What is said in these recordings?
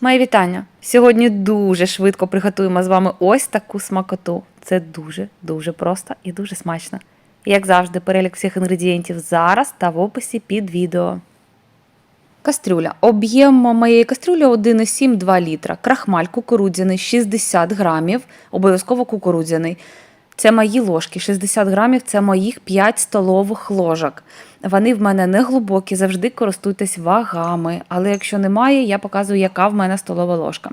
Мої вітання! Сьогодні дуже швидко приготуємо з вами ось таку смакоту. Це дуже дуже просто і дуже смачно. Як завжди, перелік всіх інгредієнтів зараз та в описі під відео. Кастрюля. Об'єм моєї кастрюлі 1,7-2 літра. Крахмаль кукурудзяний 60 грамів, обов'язково кукурудзяний. Це мої ложки, 60 грамів це моїх 5 столових ложок. Вони в мене не глибокі, завжди користуйтесь вагами. Але якщо немає, я показую, яка в мене столова ложка.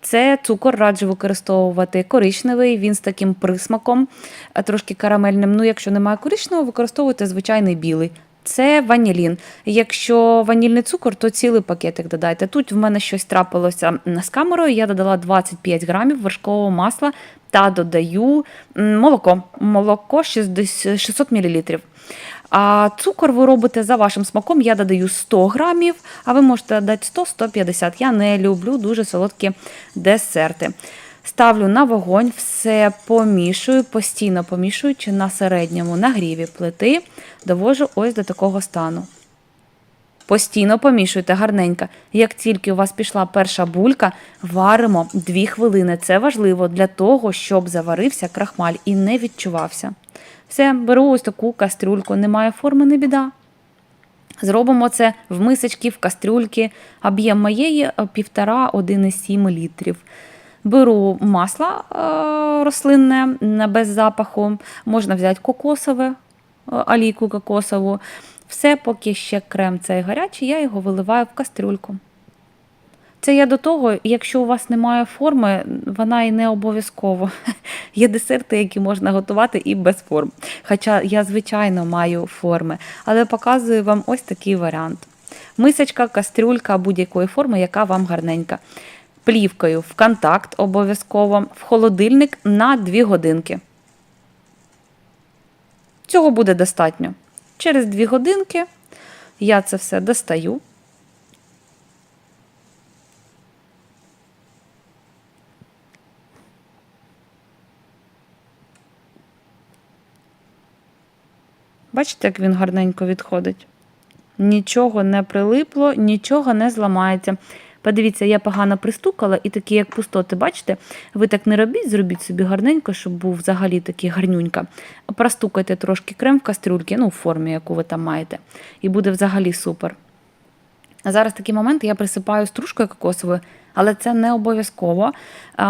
Це цукор раджу використовувати коричневий, він з таким присмаком, е, трошки карамельним. Ну, якщо немає коричневого, використовуйте звичайний білий. Це ванілін. Якщо ванільний цукор, то цілий пакетик додайте. Тут в мене щось трапилося з камерою. Я додала 25 грамів вершкового масла та додаю молоко. Молоко 60 600 мл. А цукор ви робите за вашим смаком. Я додаю 100 грамів, а ви можете додати 100-150. Я не люблю дуже солодкі десерти. Ставлю на вогонь, все помішую, постійно помішуючи на середньому нагріві плити, довожу ось до такого стану. Постійно помішуйте гарненько. Як тільки у вас пішла перша булька, варимо 2 хвилини. Це важливо для того, щоб заварився крахмаль і не відчувався. Все, беру ось таку кастрюльку, немає форми, не біда. Зробимо це в мисочки, в кастрюльки. Об'єм моєї е, 1,5-1,7 літрів. Беру масло е, рослинне без запаху, можна взяти кокосове, е, олійку кокосову. Все, поки ще крем цей гарячий, я його виливаю в кастрюльку. Це я до того, якщо у вас немає форми, вона і не обов'язково. Є десерти, які можна готувати і без форм. Хоча я, звичайно, маю форми, але показую вам ось такий варіант. Мисочка, кастрюлька будь-якої форми, яка вам гарненька. Плівкою в контакт обов'язково, в холодильник на 2 годинки. Цього буде достатньо. Через 2 годинки я це все достаю. Бачите, як він гарненько відходить? Нічого не прилипло, нічого не зламається. Подивіться, я погано пристукала, і такі, як пустоти, бачите, ви так не робіть, зробіть собі гарненько, щоб був взагалі такий гарнюнька. Простукайте трошки крем в кастрюльки, ну, в формі, яку ви там маєте, і буде взагалі супер. А зараз такий момент я присипаю стружкою кокосовою, але це не обов'язково.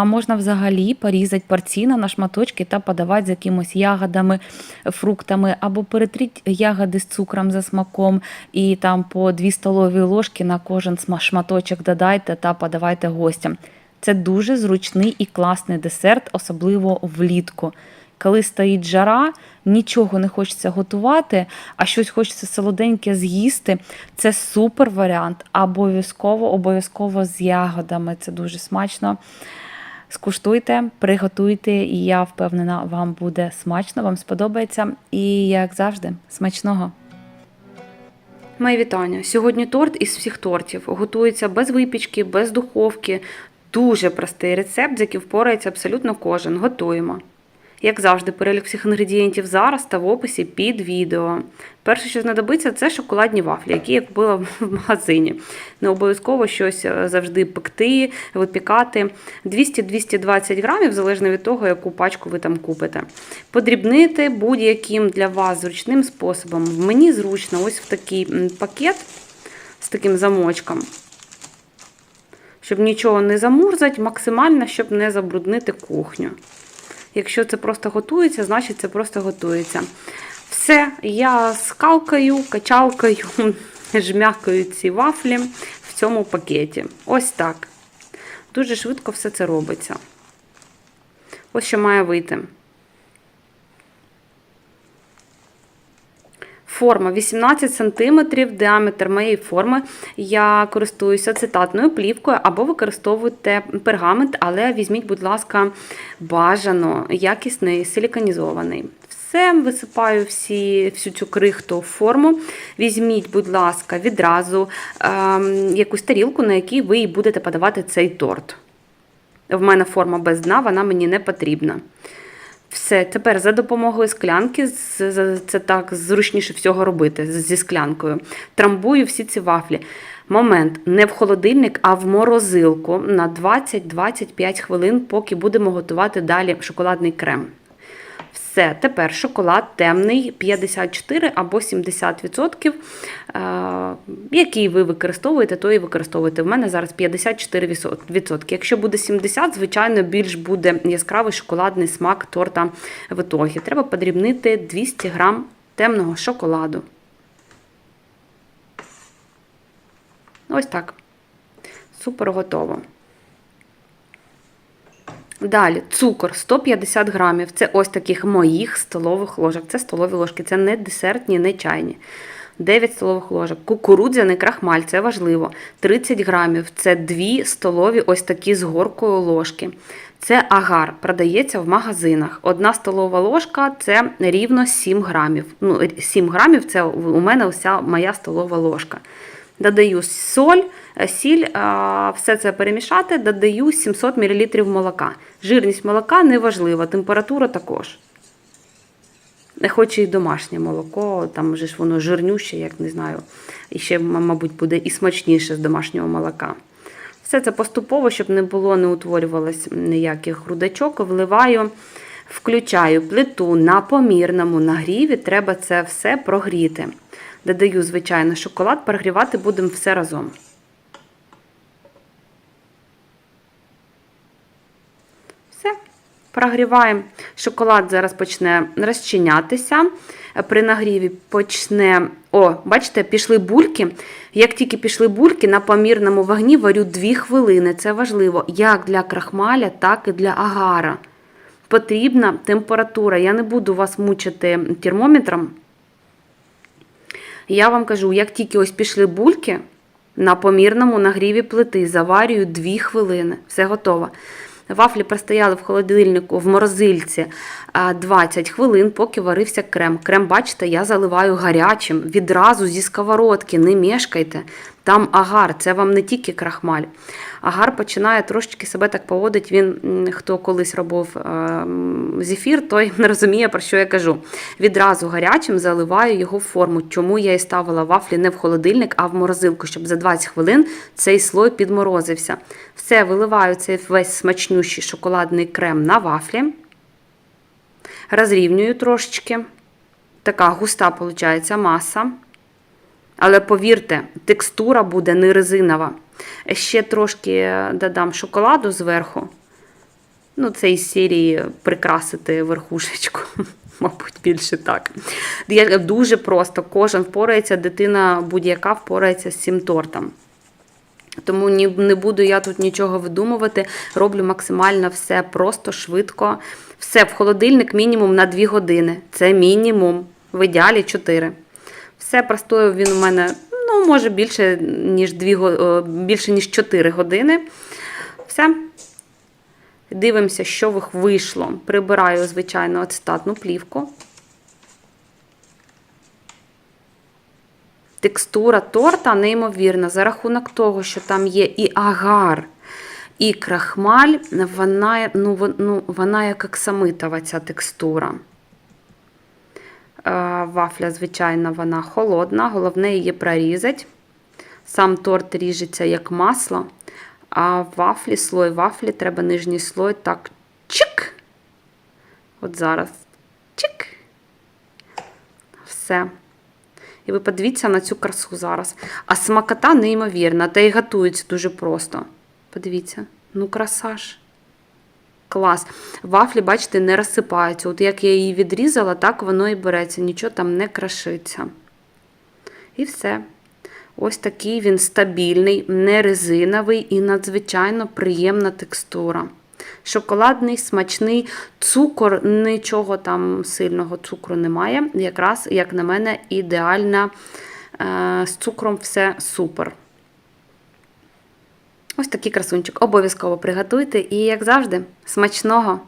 Можна взагалі порізати порційно на шматочки та подавати з якимось ягодами, фруктами, або перетріть ягоди з цукром за смаком, і там по 2 столові ложки на кожен шматочок додайте та подавайте гостям. Це дуже зручний і класний десерт, особливо влітку. Коли стоїть жара, нічого не хочеться готувати, а щось хочеться солоденьке з'їсти. Це супер варіант. Обов'язково, обов'язково з ягодами. Це дуже смачно. Скуштуйте, приготуйте, і я впевнена, вам буде смачно, вам сподобається. І, як завжди, смачного! Мої вітання. Сьогодні торт із всіх тортів. Готується без випічки, без духовки. Дуже простий рецепт, з яким впорається абсолютно кожен. Готуємо. Як завжди, перелік всіх інгредієнтів зараз та в описі під відео. Перше, що знадобиться, це шоколадні вафлі, які я купила в магазині. Не обов'язково щось е, завжди пекти, випікати. 200-220 грамів, залежно від того, яку пачку ви там купите. Подрібнити будь-яким для вас зручним способом. Мені зручно ось в такий пакет з таким замочком. Щоб нічого не замурзати, максимально, щоб не забруднити кухню. Якщо це просто готується, значить це просто готується. Все, я скалкаю, качалкою, жмякаю ці вафлі в цьому пакеті. Ось так. Дуже швидко все це робиться. Ось що має вийти. Форма 18 см, діаметр моєї форми. Я користуюся цитатною плівкою або використовуйте пергамент, але візьміть, будь ласка, бажано, якісний, силіконізований. Все, висипаю всі, всю цю крихту в форму. Візьміть, будь ласка, відразу ем, якусь тарілку, на якій ви будете подавати цей торт. В мене форма без дна, вона мені не потрібна. Все, тепер за допомогою склянки, це так зручніше всього робити зі склянкою. Трамбую всі ці вафлі. Момент не в холодильник, а в морозилку на 20-25 хвилин, поки будемо готувати далі шоколадний крем. Все, тепер шоколад темний 54 або 70%. Е, який ви використовуєте, то і використовуєте. В мене зараз 54%. Якщо буде 70%, звичайно, більш буде яскравий шоколадний смак торта в ітогі. Треба подрібнити 200 грам темного шоколаду. Ось так. Супер готово. Далі цукор 150 грамів. Це ось таких моїх столових ложок. Це столові ложки, це не десертні, не чайні. 9 столових ложок. Кукурудзяний крахмаль, це важливо. 30 грамів. Це 2 столові ось такі з горкою ложки. Це агар, продається в магазинах. Одна столова ложка це рівно 7 грамів. Ну, 7 грамів це у мене вся моя столова ложка. Додаю соль, сіль, все це перемішати, додаю 700 мл молока. Жирність молока не важлива, температура також. Не хочу і домашнє молоко, там вже ж воно жирнюще, як не знаю. І ще, мабуть, буде і смачніше з домашнього молока. Все це поступово, щоб не було, не утворювалось ніяких грудачок, вливаю, включаю плиту на помірному нагріві, треба це все прогріти. Додаю, звичайно, шоколад, прогрівати будемо все разом. Все, прогріваємо. Шоколад зараз почне розчинятися. При нагріві почне. О, бачите, пішли бульки. Як тільки пішли бульки, на помірному вогні варю 2 хвилини. Це важливо як для крахмаля, так і для агара. Потрібна температура. Я не буду вас мучити термометром. Я вам кажу, як тільки ось пішли бульки, на помірному нагріві плити заварюю 2 хвилини. Все готово. Вафлі простояли в холодильнику в морозильці 20 хвилин, поки варився крем. Крем, бачите, я заливаю гарячим відразу зі сковородки, не мешкайте. Там агар, це вам не тільки крахмаль. Агар починає трошечки себе так поводити. Він, хто колись робив зефір, той не розуміє, про що я кажу. Відразу гарячим заливаю його в форму. Чому я і ставила вафлі не в холодильник, а в морозилку, щоб за 20 хвилин цей слой підморозився. Все, виливаю цей весь смачнющий шоколадний крем на вафлі. Розрівнюю трошечки. Така густа, виходить, маса. Але повірте, текстура буде не резинова. Ще трошки додам шоколаду зверху. Ну, це із серії прикрасити верхушечку. Мабуть, більше так. Дуже просто. Кожен впорається, дитина будь-яка впорається з цим тортом. Тому не буду я тут нічого видумувати. Роблю максимально все просто, швидко. Все в холодильник мінімум на 2 години. Це мінімум. В ідеалі 4. Все простоїв він у мене, ну, може, більше, ніж 2, більше, ніж 4 години. Все. Дивимося, що вийшло. Прибираю, звичайно, ацетатну плівку. Текстура торта неймовірна. За рахунок того, що там є і агар, і крахмаль, вона ну, ну, вона як оксамитова ця текстура. Вафля, звичайно, вона холодна, головне її прорізати. Сам торт ріжеться як масло, а вафлі, слой вафлі, треба нижній слой так чик. От зараз чик. Все. І ви подивіться на цю красу зараз. А смакота неймовірна, та й готується дуже просто. Подивіться, ну краса ж. Клас. Вафлі, бачите, не розсипаються. От як я її відрізала, так воно і береться, нічого там не крашиться. І все. Ось такий він стабільний, не резиновий і надзвичайно приємна текстура. Шоколадний, смачний, цукор, нічого там сильного цукру немає. Якраз, як на мене, ідеально е, з цукром все супер. Ось такий красунчик. Обов'язково приготуйте і, як завжди, смачного!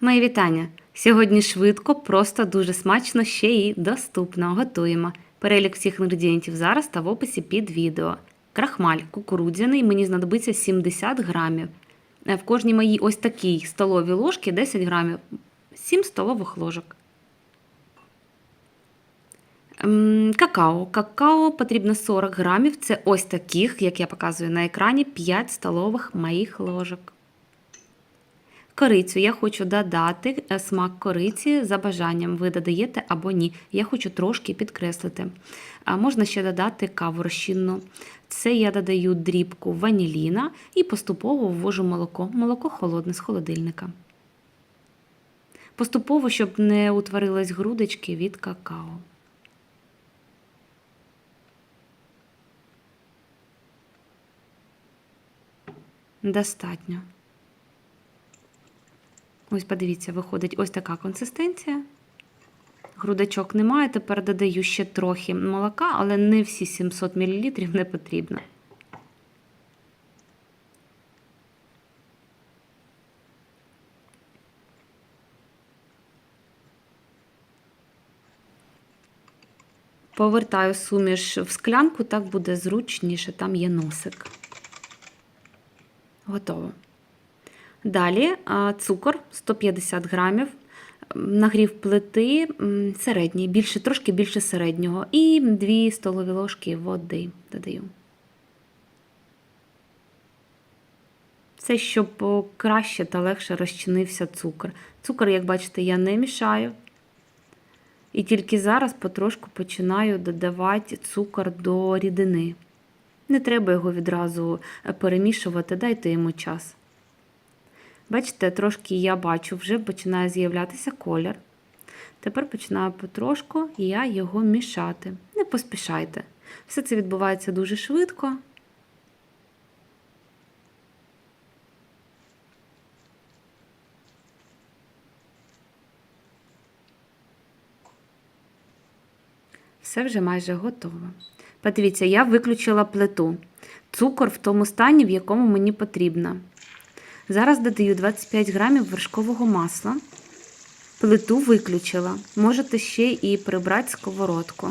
Мої вітання! Сьогодні швидко, просто дуже смачно, ще й доступно. Готуємо. Перелік всіх інгредієнтів зараз та в описі під відео. Крахмаль кукурудзяний, мені знадобиться 70 грамів. В кожній моїй ось такій столовій ложці 10 грамів, 7 столових ложок. Какао. Какао потрібно 40 грамів. Це ось таких, як я показую на екрані, 5 столових моїх ложок. Корицю я хочу додати е, смак кориці за бажанням. Ви додаєте або ні. Я хочу трошки підкреслити. А можна ще додати каву розчинну. Це я додаю дрібку ваніліна і поступово ввожу молоко. Молоко холодне з холодильника. Поступово, щоб не утворились грудочки від какао. Достатньо. Ось подивіться, виходить ось така консистенція. Грудочок немає, тепер додаю ще трохи молока, але не всі 700 мл не потрібно. Повертаю суміш в склянку, так буде зручніше, там є носик. Готово. Далі цукор 150 грамів, нагрів плити середній, більше, трошки більше середнього, і 2 столові ложки води додаю. Це щоб краще та легше розчинився цукор. Цукор, як бачите, я не мішаю. І тільки зараз потрошку починаю додавати цукор до рідини. Не треба його відразу е, перемішувати, дайте йому час. Бачите, трошки я бачу, вже починає з'являтися колір. Тепер починаю потрошку я його мішати. Не поспішайте. Все це відбувається дуже швидко. Все вже майже готово. Подивіться, я виключила плиту. Цукор в тому стані, в якому мені потрібно. Зараз додаю 25 грамів вершкового масла. Плиту виключила. Можете ще і прибрати сковородку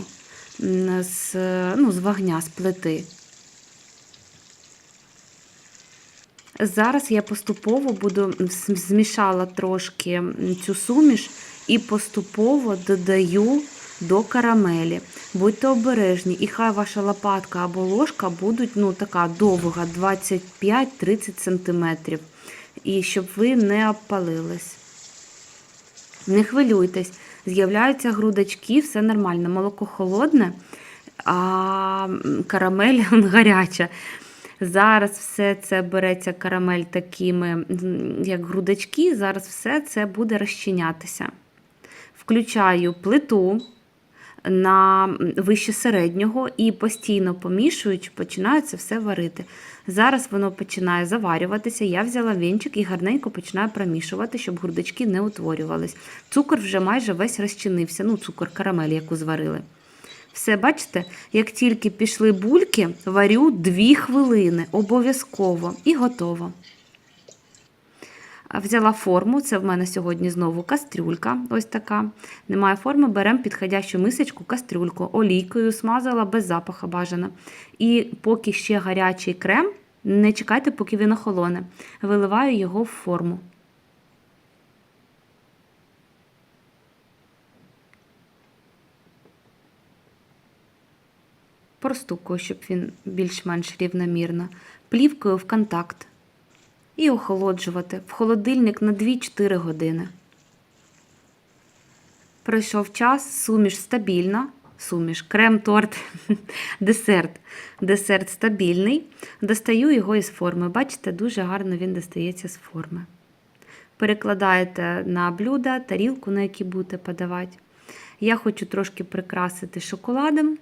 з, ну, з вогня, з плити. Зараз я поступово буду змішала трошки цю суміш і поступово додаю до карамелі. Будьте обережні, і хай ваша лопатка або ложка будуть ну, така довга, 25-30 см. І щоб ви не обпалились. Не хвилюйтесь, з'являються грудочки, все нормально. Молоко холодне, а карамель гаряча. Зараз все це береться карамель такими, як грудочки, зараз все це буде розчинятися. Включаю плиту на вище середнього і постійно помішуючи, починаю це все варити. Зараз воно починає заварюватися. Я взяла вінчик і гарненько починаю промішувати, щоб грудочки не утворювались. Цукор вже майже весь розчинився. Ну, цукор карамель, яку зварили. Все, бачите, як тільки пішли бульки, варю 2 хвилини обов'язково і готово. Взяла форму, це в мене сьогодні знову кастрюлька. Ось така. Немає форми, беремо підходящу мисочку, кастрюльку, олійкою смазала без запаха бажано. І поки ще гарячий крем, не чекайте, поки він охолоне. Виливаю його в форму. Простукую, щоб він більш-менш рівномірно. Плівкою в контакт і охолоджувати в холодильник на 2-4 години. Пройшов час, суміш стабільна. Суміш, крем, торт, десерт. Десерт стабільний. Достаю його із форми. Бачите, дуже гарно він достається з форми. Перекладаєте на блюдо, тарілку, на якій будете подавати. Я хочу трошки прикрасити шоколадом.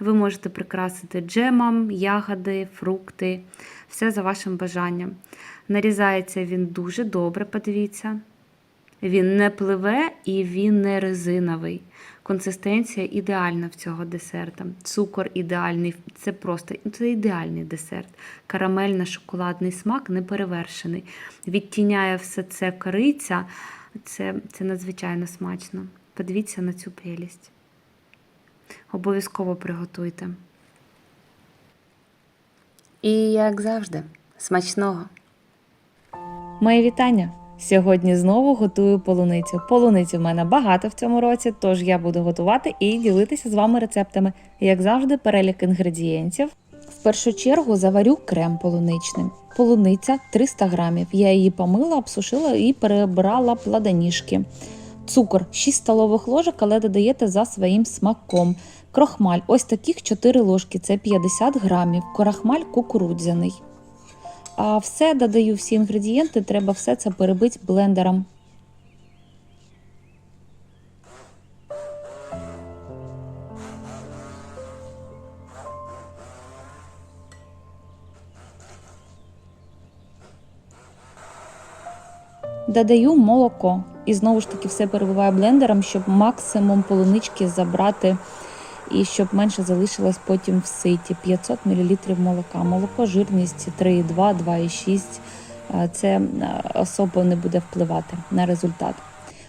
Ви можете прикрасити джемом, ягоди, фрукти, все за вашим бажанням. Нарізається він дуже добре, подивіться. Він не пливе і він не резиновий. Консистенція ідеальна в цього десерта. Цукор ідеальний, це просто це ідеальний десерт. Карамельно-шоколадний смак неперевершений. Відтіняє все це кориця. Це, це надзвичайно смачно. Подивіться на цю прелість. Обов'язково приготуйте. І як завжди, смачного. Моє вітання! Сьогодні знову готую полуницю. Полуниці в мене багато в цьому році, тож я буду готувати і ділитися з вами рецептами. Як завжди, перелік інгредієнтів. В першу чергу заварю крем полуничний. Полуниця 300 грамів. Я її помила, обсушила і перебрала плодоніжки. Цукор 6 столових ложок, але додаєте за своїм смаком. Крохмаль ось таких 4 ложки, це 50 грамів. Крохмаль кукурудзяний. А все додаю всі інгредієнти, треба все це перебити блендером. Додаю молоко і знову ж таки все перебиваю блендером, щоб максимум полунички забрати і щоб менше залишилось потім в ситі. 500 мл молока. Молоко жирність 3,2, 2,6. Е, Це особо не буде впливати на результат.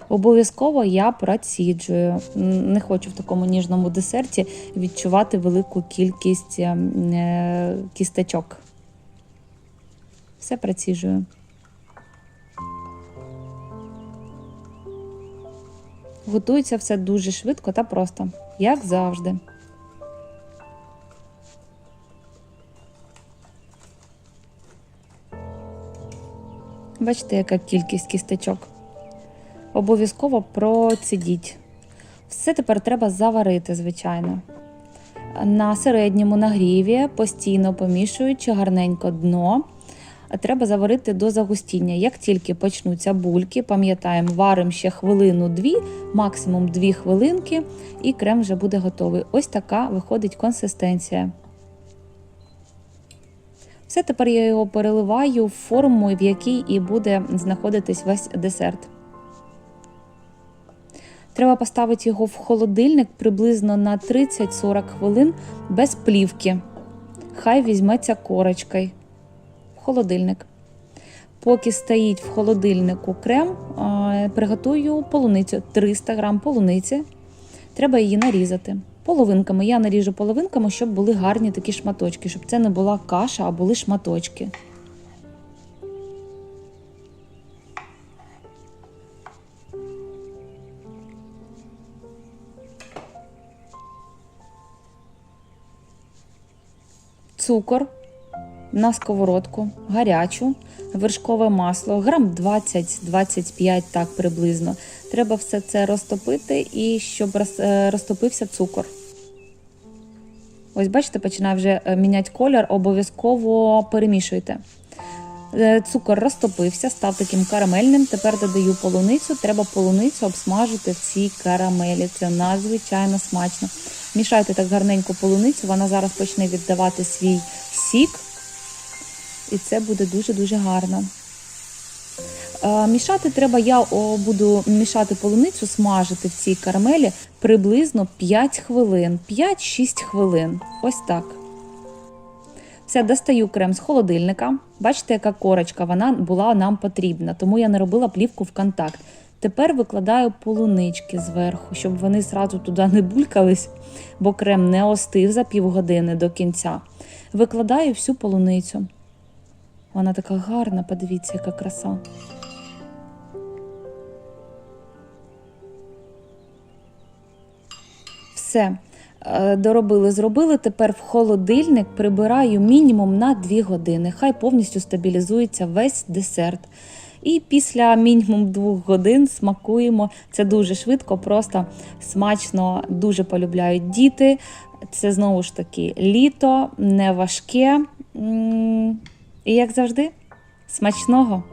Обов'язково я проціджую. Не хочу в такому ніжному десерті відчувати велику кількість е, е. Все проціджую. Готується все дуже швидко та просто, як завжди. Бачите, яка кількість кісточок. Обов'язково процідіть. Все тепер треба заварити, звичайно. На середньому нагріві, постійно помішуючи гарненько дно. Треба заварити до загустіння. Як тільки почнуться бульки, пам'ятаємо, варимо ще хвилину-дві, максимум 2 хвилинки, і крем вже буде готовий. Ось така виходить консистенція. Все, тепер я його переливаю в форму, в якій і буде знаходитись весь десерт. Треба поставити його в холодильник приблизно на 30-40 хвилин без плівки. Хай візьметься корочкою. Холодильник. Поки стоїть в холодильнику крем, приготую полуницю 300 грам полуниці. Треба її нарізати. Половинками. Я наріжу половинками, щоб були гарні такі шматочки, щоб це не була каша, а були шматочки. Цукор на сковородку, гарячу, вершкове масло, грам 20-25, так приблизно. Треба все це розтопити і щоб е, розтопився цукор. Ось, бачите, починає вже е, міняти колір, обов'язково перемішуйте. Е, Цукор розтопився, став таким карамельним. Тепер додаю полуницю. Треба полуницю обсмажити в цій карамелі. Це надзвичайно смачно. Мішайте так гарненько полуницю, вона зараз почне віддавати свій сік, і це буде дуже-дуже гарно. Е, Мішати треба, я буду мішати полуницю, смажити в цій карамелі приблизно 5 хвилин, 5-6 хвилин. Ось так. Все, достаю крем з холодильника. Бачите, яка корочка вона була нам потрібна, тому я не робила плівку в контакт. Тепер викладаю полунички зверху, щоб вони зразу туди не булькались, бо крем не остив за півгодини до кінця. Викладаю всю полуницю. Вона така гарна, подивіться, яка краса. Все. Е, Доробили, зробили. Тепер в холодильник прибираю мінімум на 2 години. Хай повністю стабілізується весь десерт. І після мінімум 2 годин смакуємо. Це дуже швидко, просто смачно, дуже полюбляють діти. Це знову ж таки літо, не важке. І як завжди, смачного!